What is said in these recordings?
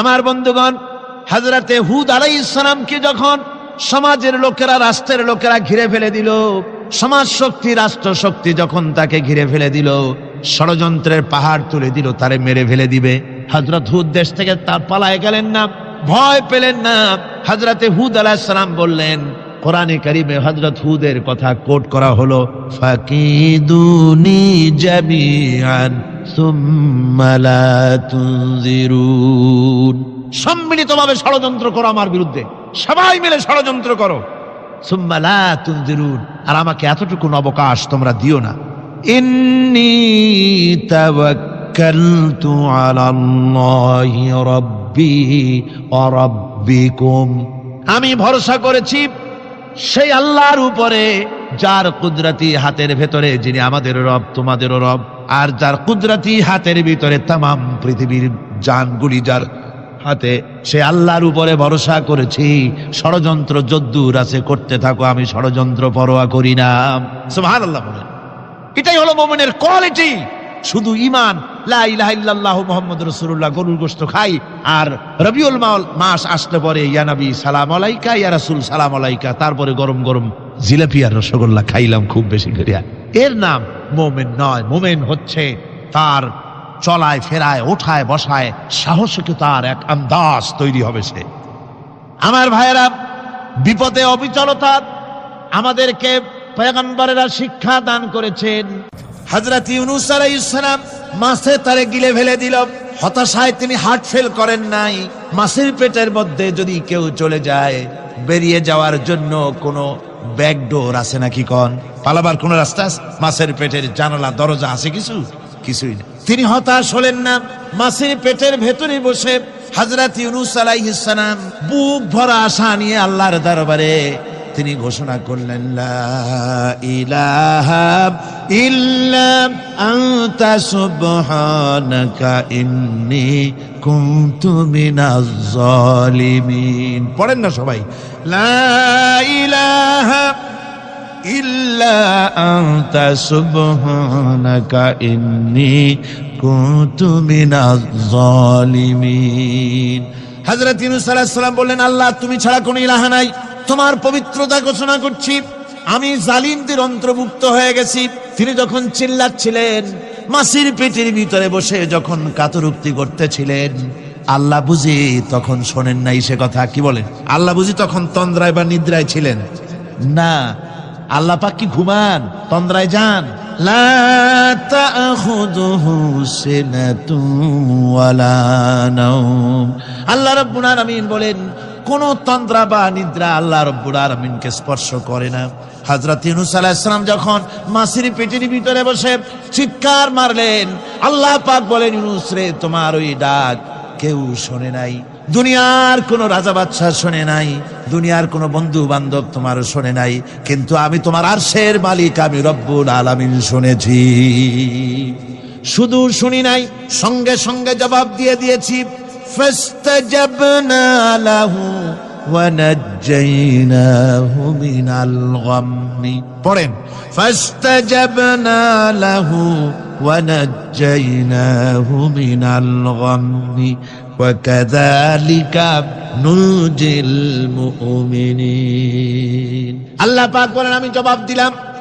আমার বন্ধুগণ হাজরাতে হুদ আলাই ইসলামকে যখন সমাজের লোকেরা, রাষ্ট্রের লোকেরা ঘিরে ফেলে দিল সমাজ শক্তি রাষ্ট্র শক্তি যখন তাকে ঘিরে ফেলে দিল, ষড়যন্ত্রের পাহাড় তুলে দিল, তারে মেরে ফেলে দিবে। হজরত হুদ দেশ থেকে তার পালায় গেলেন না, ভয় পেলেন না। হজরতে হুদ আলাহিসাম বললেন, কোরআনে কারিমে হজরত হুদের কথা কোট করা হলো, ফাকিদুনি তুনজিরুন সম্মিলিতভাবে ষড়যন্ত্র করো আমার বিরুদ্ধে। সবাই মিলে ষড়যন্ত্র করো। সুম্মা লা তুনজিরুন। আর আমাকে এতটুকু অবকাশ তোমরা দিও না। ইন্নী আমি ভরসা করেছি সেই আল্লাহর উপরে যার কুদরতি হাতের ভেতরে যিনি আমাদের রব তোমাদেরও রব আর যার কুদরতি হাতের ভিতরে তামাম পৃথিবীর জানগুলি যার হাতে সে আল্লাহর উপরে ভরসা করেছি, ষড়যন্ত্র যদ্দুর আছে, করতে থাকো, আমি ষড়যন্ত্র পরোয়া করি না। সুবহান আল্লাহ বলেন। এটাই হলো মোমেনের কোয়ালিটি। শুধু ইমান লা ইলাহা ইল্লাল্লাহু মুহাম্মাদুর রাসূলুল্লাহ, গরুর গোশত খাই, আর রবিউল মাল মাস আসতে পরে, ইয়া নবী, সালাম আলাইকা, ইয়া রাসূল, সালাম আলাইকা, তারপরে গরম গরম জিলাপি আর রসগোল্লা খাইলাম খুব বেশি করিয়া এর নাম মোমেন নয়, মোমেন হচ্ছে তার চলায়, ফেরায়, ওঠায়, বসায় সাহসিকতার এক আন্দাজ তৈরি হবে সে। আমার ভাইয়েরা, বিপদে অবিচলতা আমাদেরকে পয়গম্বরেরা শিক্ষা দান করেছেন। হজরত ইউনুস আলাইহিসসালাম মাছে তারে গিলে ফেলে দিল। হতাশায় তিনি হার্ট ফেল করেন নাই। মাছের পেটের মধ্যে যদি কেউ চলে যায়, বেরিয়ে যাওয়ার জন্য কোনো ব্যাকডোর আছে নাকি কন? পালাবার কোন রাস্তা মাছের পেটের জানালা, দরজা আছে কিছু? কিছুই না। তিনি হতাশ হলেন না। মাছের পেটের ভেতরে বসে হাজরাত ইউনুস আলাইহিসসালাম বুক ভরা আশা নিয়ে আল্লাহর দরবারে তিনি ঘোষণা করলেন পড়েন না সবাই, লা ইলাহা ইল্লা আনতা সুবহানাকা ইন্নী কুনতু মিনাজ জালিমিন। হযরত ইউনূস আলাইহিস সালাম বললেন, আল্লাহ, তুমি ছাড়া কোনো ইলাহা নাই। তোমার পবিত্রতা ঘোষণা করছি। আমি জালিমদের অন্তর্ভুক্ত হয়ে গেছি। তিনি যখন চিল্লাচ্ছিলেন, মাসির পেটের ভিতরে বসে যখন কাতরুক্তি করতেছিলেন, আল্লাহ বুঝি তখন শোনেন নাই সে কথা। কি বলেন? আল্লাহ বুঝি তখন তন্দ্রায় বা নিদ্রায় ছিলেন? না। আল্লাহ পাক কি ঘুমান? তন্দ্রায় যান? আল্লাহ রাব্বুল আলামিন বলেন কোন তন্দ্রা বা নিদ্রা আল্লাহ রব্বুল আলামিনকে স্পর্শ করে না। হযরত ইউনূস আলাইহিস সালাম যখন মাসির পেটের ভিতরে বসে চিৎকার মারলেন, আল্লাহ পাক বলেন, ইউনূস রে, তোমার ওই ডাক কেউ শোনে নাই। দুনিয়ার কোন রাজা বাদশাহ শোনে নাই। দুনিয়ার কোন বন্ধু বান্ধব তোমার শোনে নাই। কিন্তু আমি তোমার আরশের মালিক, আমি রব্বুল আলামিন শুনেছি। শুধু শুনি নাই, সঙ্গে সঙ্গে জবাব দিয়ে দিয়েছি। ফাস্তাজাবনা লাহু ونجيناه من الغم পড়েন فاستجبنا له ونجيناه من الغم وكذلك ننجي المؤمنين আল্লাহ পাক বলেন আমি জবাব দিলাম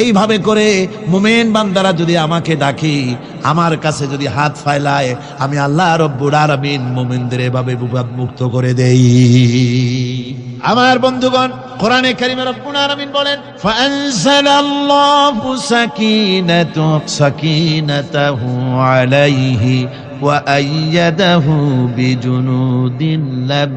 এইভাবে করে মোমেন বান্দারা যদি আমাকে ডাকি, আমার কাছে যদি হাত ফাইলায়, আমি আল্লাহ রব্বুর আরবিন মুমিনদের এভাবে মুক্ত করে দেই। আমার বন্ধুগণ, কোরআনে কারিমে রব্বুল আলামিন বলেন, ফাআনজালাল্লাহু সাকিনাতু সাকিনাতাহু আলাইহি ওয়া আইয়াদাহু বিজুনুদিন লাম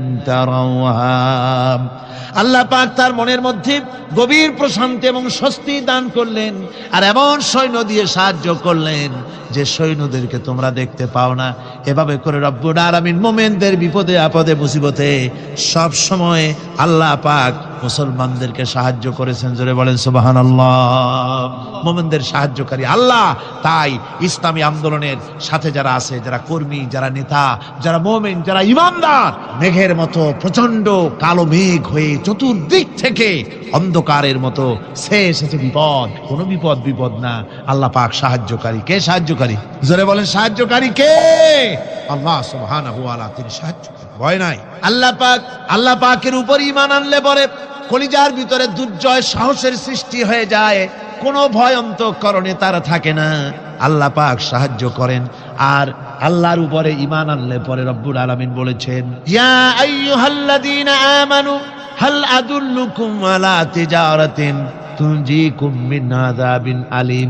আল্লাহ পাক তার মনের মধ্যে গভীর প্রশান্তি এবং স্বস্তি দান করলেন আর এমন সৈন্য দিয়ে সাহায্য করলেন যে সৈন্যদেরকে তোমরা দেখতে পাও না। এভাবে করে মোমেনদের বিপদে, আপদে, মুসিবতে সব সময় আল্লাহ পাক মুসলমানদেরকে সাহায্য করেছেন। জোরে বলেন সুবাহান আল্লাহ মোমেনদের সাহায্যকারী আল্লাহ তাই ইসলামী আন্দোলনের সাথে যারা আছে, যারা কর্মী, যারা নেতা, যারা মোমেন, যারা ইমানদার, মেঘের মতো প্রচণ্ড কালো মেঘ হয়ে চতুর্দিক থেকে অন্ধকারের মতো সে এসেছে বিপদ। কোনো বিপদ বিপদ না। আল্লাহ পাক সাহায্যকারী। কে সাহায্যকারী? জোরে বলেন, সাহায্যকারী কে? আল্লাহ সুবহানাহু ওয়া তিনি সাহায্যকারী ভয় নাই। আল্লাহ পাক, আল্লাহ পাকের উপর ঈমান আনলে পরে কলিজার ভিতরে দুর্জয় সাহসের সৃষ্টি হয়ে যায়। কোনো ভয় অন্তঃকরণে তারা থাকে না। আল্লাহ পাক সাহায্য করেন। আর আল্লাহর উপরে ইমান আনলে পরে রব্বুল আলমিন বলেছেন আমানু, হাল আদুল্লুকুম আলা তিজারাতিন, তুনজিকুম মিন আলিম।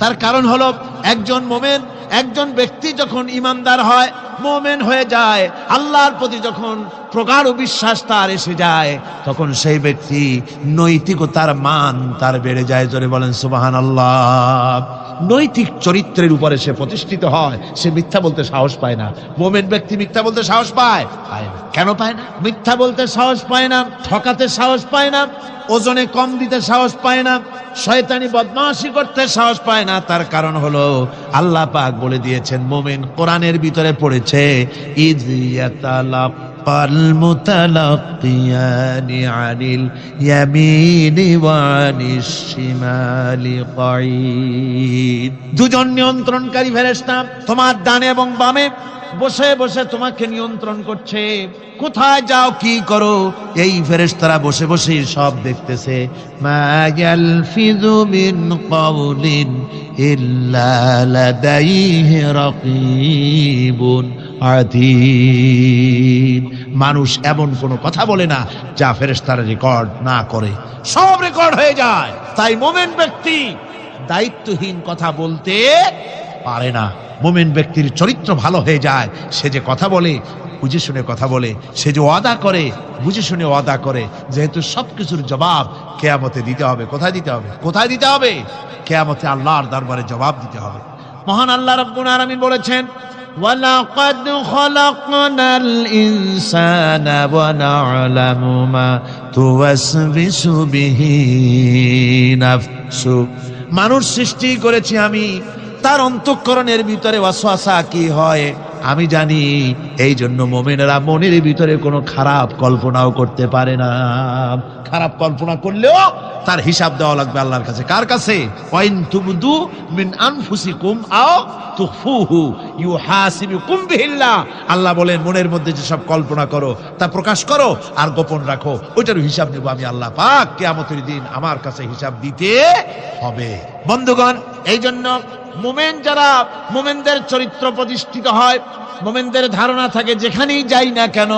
তার কারণ হলো একজন মোমেন, একজন ব্যক্তি যখন ইমানদার হয়, মোমেন হয়ে যায়, আল্লাহর প্রতি যখন প্রগাঢ় বিশ্বাস তার এসে যায়, তখন সেই ব্যক্তি নৈতিকতার মান তার বেড়ে যায়। জোরে বলেন সুবাহান আল্লাহ নৈতিক চরিত্রের উপরে সে প্রতিষ্ঠিত হয়, সে মিথ্যা বলতে সাহস পায় না। মোমেন ব্যক্তি মিথ্যা বলতে সাহস পায়? পায় না। কেন পায় না? মিথ্যা বলতে সাহস পায় না, ঠকাতে সাহস পায় না, ওজনে কম দিতে সাহস পায় না, শয়তানি বদমাশি করতে সাহস পায় না। তার কারণ হলো, আল্লাহ পাক বলে দিয়েছেন, মোমেন কোরআনের ভিতরে পড়েছে ইদ মুতালাক্কিয়ানি আনিল ইয়ামিনি ওয়ানিশ শিমালি কাঈদ দুজন নিয়ন্ত্রণকারী ফেরেশতা তোমার ডানে এবং বামে বসে বসে তোমাকে নিয়ন্ত্রণ করছে। কোথায় যাও, কি করো? এই ফেরেশতারা বসে বসে সব দেখতেছে। মা ইয়ালফিযু মিন কাউলিন ইল্লা লাদাইহি রাকীবুন। মানুষ এমন কোনো কথা বলে না যা ফেরেশতারা রেকর্ড না করে। সব রেকর্ড হয়ে যায়। তাই মোমেন ব্যক্তি দায়িত্বহীন কথা বলতে পারে না। মোমেন ব্যক্তির চরিত্র ভালো হয়ে যায়। সে যে কথা বলে, বুঝে শুনে কথা বলে। সে যে ওয়াদা করে, বুঝে শুনে ওয়াদা করে। যেহেতু সব কিছুর জবাব কেয়ামতে দিতে হবে। কোথায় দিতে হবে? কোথায় দিতে হবে? কেয়ামতে আল্লাহর দরবারে জবাব দিতে হবে। মহান আল্লাহ রব্বুল আলামিন বলেছেন ولقد خلقنا الإنسان ونعلم ما توسوس به نفسه মানুষ সৃষ্টি করেছি আমি তার অন্তঃকরণের ভিতরে ওয়াসওয়াসা কি হয় আমি জানি এই জন্য মোমেনেরা মনের ভিতরে কোনো খারাপ কল্পনাও করতে পারে না। খারাপ কল্পনা করলেও তার হিসাব দেওয়া লাগবে আল্লাহর কাছে। কার কাছে? ওয়াইন তুবদু মিন আনফুসিকুম আও তুখফুহু ইউহাসিবুকুম আল্লাহ বলেন, মনের মধ্যে যে সব কল্পনা করো, তা প্রকাশ করো আর গোপন রাখো। ওইটার হিসাব নেব আমি আল্লাহ পাক। কিয়ামতের দিন আমার কাছে হিসাব দিতে হবে। বন্ধুগণ এই জন্য মোমেন যারা মোমেনদের চরিত্র প্রতিষ্ঠিত হয় মোমেনদের ধারণা থাকে, যেখানেই যাই না কেন,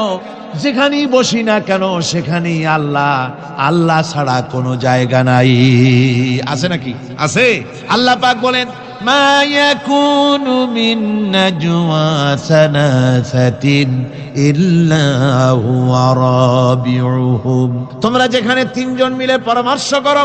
যেখানেই বসি না কেন, সেখানেই আল্লাহ আল্লাহ ছাড়া কোনো জায়গা নাই। আছে নাকি? আছে? আল্লাহ পাক বলেন ইল্লা তোমরা যেখানে তিনজন মিলে পরামর্শ করো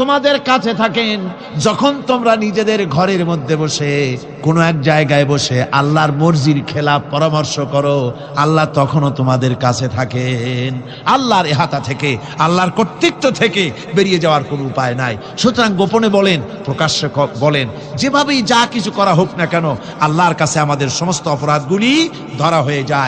তোমাদের কাছে থাকেন, যখন তোমরা নিজেদের ঘরের মধ্যে বসে, কোনো এক জায়গায় বসে আল্লাহর মর্জির খেলাফ পরামর্শ করো, আল্লাহ তখনও তোমাদের কাছে থাকেন। আল্লাহর এহাতা থেকে, আল্লাহর কর্তৃত্ব থেকে বেরিয়ে যাওয়ার কোনো উপায় নাই। সুতরাং গোপনে বলেন, প্রকাশ্যে বলেন, যেভাবেই যা কিছু করা হোক না কেন, আল্লাহর কাছে আমাদের সমস্ত অপরাধগুলি ধরা হয়ে যায়।